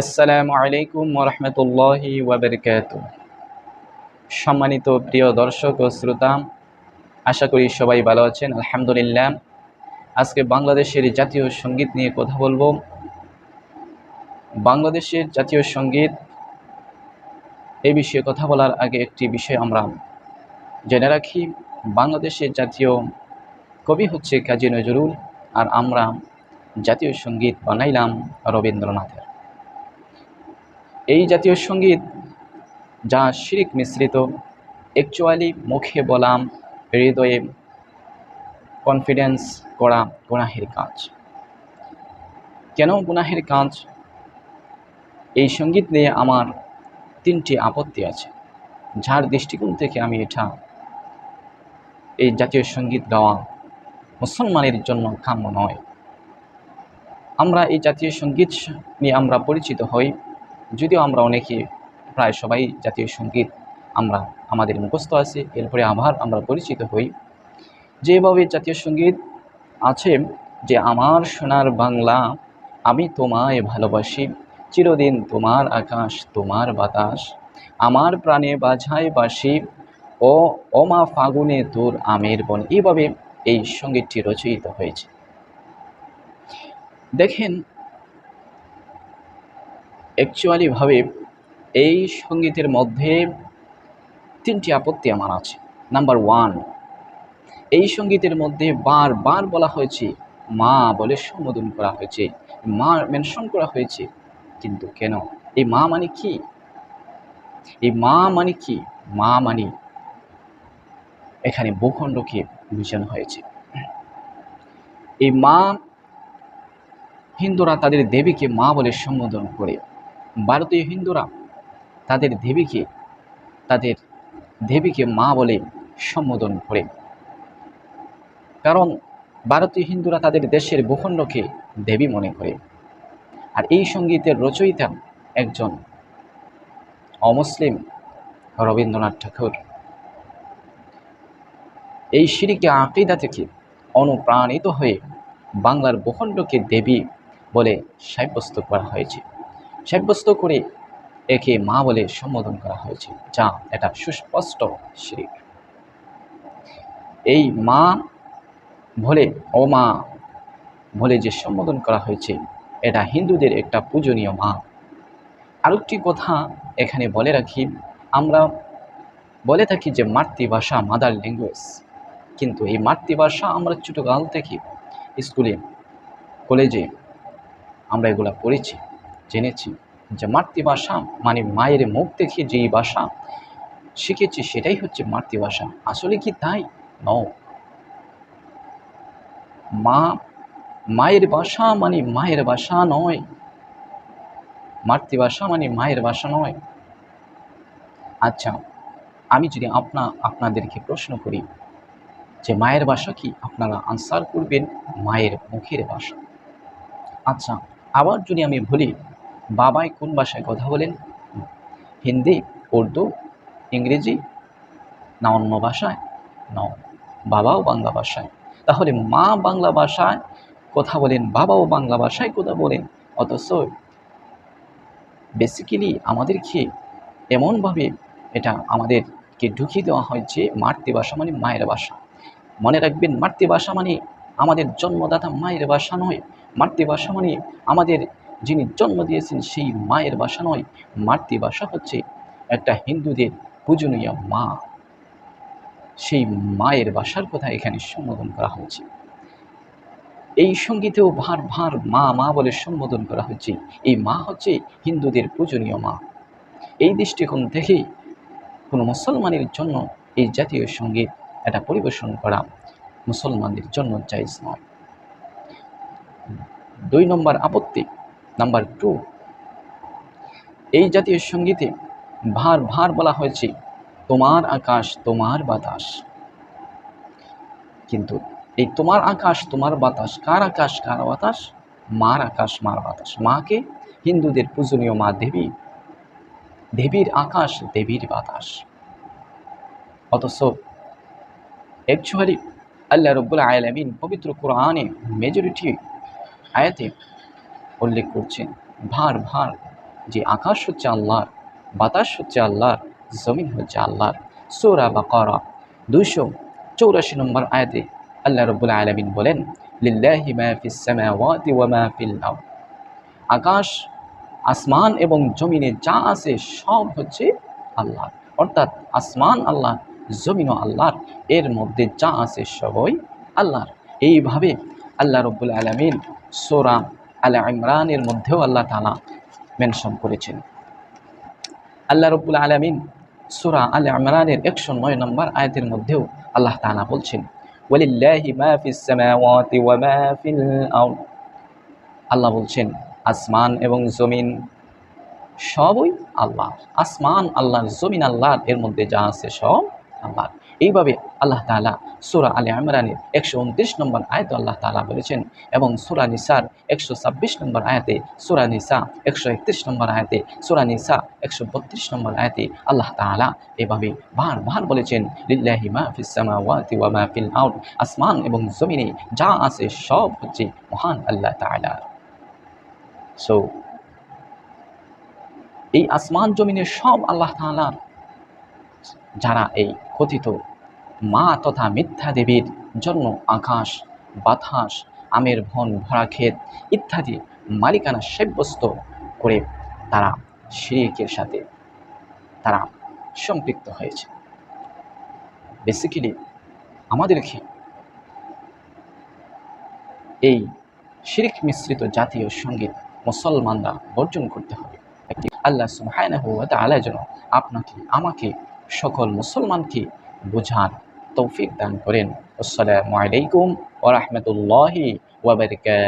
আসসালামু আলাইকুম ওরহমতুল্লাহি ওয়াবারকাত সম্মানিত প্রিয় দর্শক ও শ্রোতা, আশা করি সবাই ভালো আছেন, আলহামদুলিল্লাহ। আজকে বাংলাদেশের জাতীয় সংগীত নিয়ে কথা বলব। বাংলাদেশের জাতীয় সংগীত এ বিষয়ে কথা বলার আগে একটি বিষয় আমরা জেনে রাখি। বাংলাদেশের জাতীয় কবি হচ্ছে কাজী নজরুল, আর আমরা জাতীয় সংগীত বানাইলাম রবীন্দ্রনাথের। এই জাতীয় সংগীত যা শিরিক মিশ্রিত অ্যাকচুয়ালি মুখে বলাম, হৃদয়ে কনফিডেন্স করা গুনাহের কাজ। কেন গুনাহের কাজ? এই সংগীত নিয়ে আমার তিনটি আপত্তি আছে। যার দৃষ্টিকোণ থেকে আমি এটা এই জাতীয় সংগীত গাওয়া মুসলমানের জন্য কাম্য নয়। আমরা এই জাতীয় সংগীত নিয়ে আমরা পরিচিত হই। যদিও আমরা অনেকে, প্রায় সবাই জাতীয় সংগীত আমরা আমাদের মুখস্থ আছে, এরপরে আবার আমরা পরিচিত হই। যেভাবে জাতীয় সংগীত আছে, যে আমার সোনার বাংলা, আমি তোমায় ভালোবাসি, চিরদিন তোমার আকাশ, তোমার বাতাস, আমার প্রাণে বাঝায় বাসি ও অমা ফাগুনে তোর আমের বন। এইভাবে এই সঙ্গীতটি রচিত হয়েছে। দেখেন অ্যাকচুয়ালিভাবে এই সঙ্গীতের মধ্যে তিনটি আপত্তি আমার আছে। নাম্বার ওয়ান এই সঙ্গীতের মধ্যে বারবার বলা হয়েছে, মা বলে সম্বোধন করা হয়েছে, মা মেনশন করা হয়েছে, কিন্তু কেন? এই মা মানে কি? এই মা মানে কি? মা মানে এখানে ভূখণ্ডকে বোঝানো হয়েছে। এই মা হিন্দুরা তাদের দেবীকে মা বলে সম্বোধন করে। ভারতীয় হিন্দুরা তাদের দেবীকে তাদের দেবীকে মা বলে সম্বোধন করে। কারণ ভারতীয় হিন্দুরা তাদের দেশের ভূখণ্ডকে দেবী মনে করে। আর এই সঙ্গীতের রচয়িতা একজন অমুসলিম রবীন্দ্রনাথ ঠাকুর। এই সিঁড়িকে আকিদা থেকে অনুপ্রাণিত হয়ে বাংলার ভূখণ্ডকে দেবী বলে সাব্যস্ত করা হয়েছে। সাব্যস্ত করে একে মা বলে সম্বোধন করা হয়েছে, যা এটা সুস্পষ্ট শিরিক। এই মা বলে, ও মা বলে যে সম্বোধন করা হয়েছে, এটা হিন্দুদের একটা পূজনীয় মা। আরেকটি কথা এখানে বলে রাখি, আমরা বলে থাকি যে মাতৃভাষা মাদার ল্যাঙ্গুয়েজ, কিন্তু এই মাতৃভাষা আমরা ছোটোকাল থেকে স্কুলে, কলেজে আমরা এগুলো পড়েছি। জেনেছি যে মাতৃভাষা মানে মায়ের মুখ দেখে যেই ভাষা, শিখেছি সেটাই হচ্ছে মাতৃভাষা। আসলে কি তাই? ন মা, মায়ের ভাষা মানে মায়ের ভাষা নয়। মাতৃভাষা মানে মায়ের ভাষা নয়। আচ্ছা আমি যদি আপনা, আপনাদেরকে প্রশ্ন করি যে মায়ের ভাষা কি আপনারা আনসার করবেন? মায়ের মুখের ভাষা। আচ্ছা আবার যদি আমি বলি বাবাই কোন ভাষায় কথা বলেন? হিন্দি, উর্দু, ইংরেজি? না অন্য ভাষায়? ন, বাবাও বাংলা ভাষায়। তাহলে মা বাংলা ভাষায় কথা বলেন, বাবাও বাংলা ভাষায় কথা বলেন। অথচ বেসিক্যালি আমাদেরকে এমনভাবে এটা আমাদেরকে ঢুকিয়ে দেওয়া হয় যে মাতৃভাষা মানে মায়ের ভাষা। মনে রাখবেন, মাতৃভাষা মানে আমাদের জন্মদাতা মায়ের ভাষা নয়। মাতৃভাষা মানে আমাদের যিনি জন্ম দিয়েছেন সেই মায়ের ভাষা নয় মাতৃভাষা হচ্ছে একটা হিন্দুদের পূজনীয় মা। সেই মায়ের ভাষার কথা এখানে সম্বোধন করা হয়েছে। এই সঙ্গীতেও ভার ভার মা মা বলে সম্বোধন করা হচ্ছে। এই মা হচ্ছে হিন্দুদের পূজনীয় মা। এই দৃষ্টিকোণ থেকে কোনো মুসলমানের জন্য এই জাতীয় সংগীত এটা পরিবেশন করা মুসলমানদের জন্য জায়জ নয়। দুই নম্বর আপত্তি নাম্বার টু। এই জাতীয় সঙ্গীতে ভার ভার বলা হয়েছে, তোমার আকাশ, তোমার বাতাস। কিন্তু এই তোমার আকাশ, তোমার বাতাস, কার আকাশ, কার বাতাস? মার আকাশ, মার বাতাস। মাকে হিন্দুদের পূজনীয় মা দেবী। দেবীর আকাশ, দেবীর বাতাস। অথচ অ্যাকচুয়ালি আল্লাহ রব্বুল আয়ালামিন পবিত্র কোরআনে মেজরিটি আয়াতে উল্লেখ করছেন, ভার ভার, যে আকাশ হচ্ছে আল্লাহর, বাতাস হচ্ছে আল্লাহর, জমিন হচ্ছে আল্লাহর। সৌরা বা করা দুইশো চৌরাশি নম্বর আয়াতে আল্লাহ রব্বুল আলমিন বলেন আকাশ, আসমান এবং জমিনে যা আছে সব হচ্ছে আল্লাহ অর্থাৎ আসমান আল্লাহ, জমিনও আল্লাহর, এর মধ্যে যা আছে সবই আল্লাহর। এইভাবে আল্লাহ রব্বুল আলমিন সোরা আল ইমরানের মধ্যেও আল্লাহ তালা মেনশন করেছেন। আল্লাহ রব্বুল আলমিন সুরা আল ইমরানের একশো নয় নম্বর আয়াতের মধ্যেও আল্লাহ তালা বলছেন আল্লাহ বলছেন, আসমান এবং জমিন সবই আল্লাহ আসমান আল্লাহর, জমিন আল্লাহর, এর মধ্যে যা আছে সব আল্লাহ এইভাবে আল্লাহ তালা সুরা আলী ইমরানের একশো উনত্রিশ নম্বর আয়তে আল্লাহ তালা বলেছেন এবং সুরা নিসার একশো ছাব্বিশ নম্বর আয়াতে, সুরা নিসা একশো একত্রিশ নম্বর আয়াতে, সুরা নিসা একশো বত্রিশ নম্বর আয়াতে আল্লাহ তালা এভাবে বার বার বলেছেন, লিল্লাহি সামাওয়াতি ওয়া আরদ আসমান এবং জমিনে যা আছে সব হচ্ছে মহান আল্লাহ তাআলা। সো এই আসমান জমিনের সব আল্লাহ তাআলার, যারা এই কথিত মা তথা মিথ্যা দেবীর জন্য আকাশ, বাতাস, আমের ভন ভরা ক্ষেত ইত্যাদি মালিকানা সাব্যস্ত করে তারা শিরিকের সাথে তারা সম্পৃক্ত হয়েছে। বেসিক্যালি আমাদেরকে এই শিরিক মিশ্রিত জাতীয় সংগীত মুসলমানরা বর্জন করতে হবে? একটি আল্লাহ সুবহানাহু ওয়া তাআলা যেন আপনাকে, আমাকে, সকল মুসলমানকে বোঝার তৌফিক দান করেন। আসসালামু আলাইকুম ওরহমতুল্লাহি ওবরকাত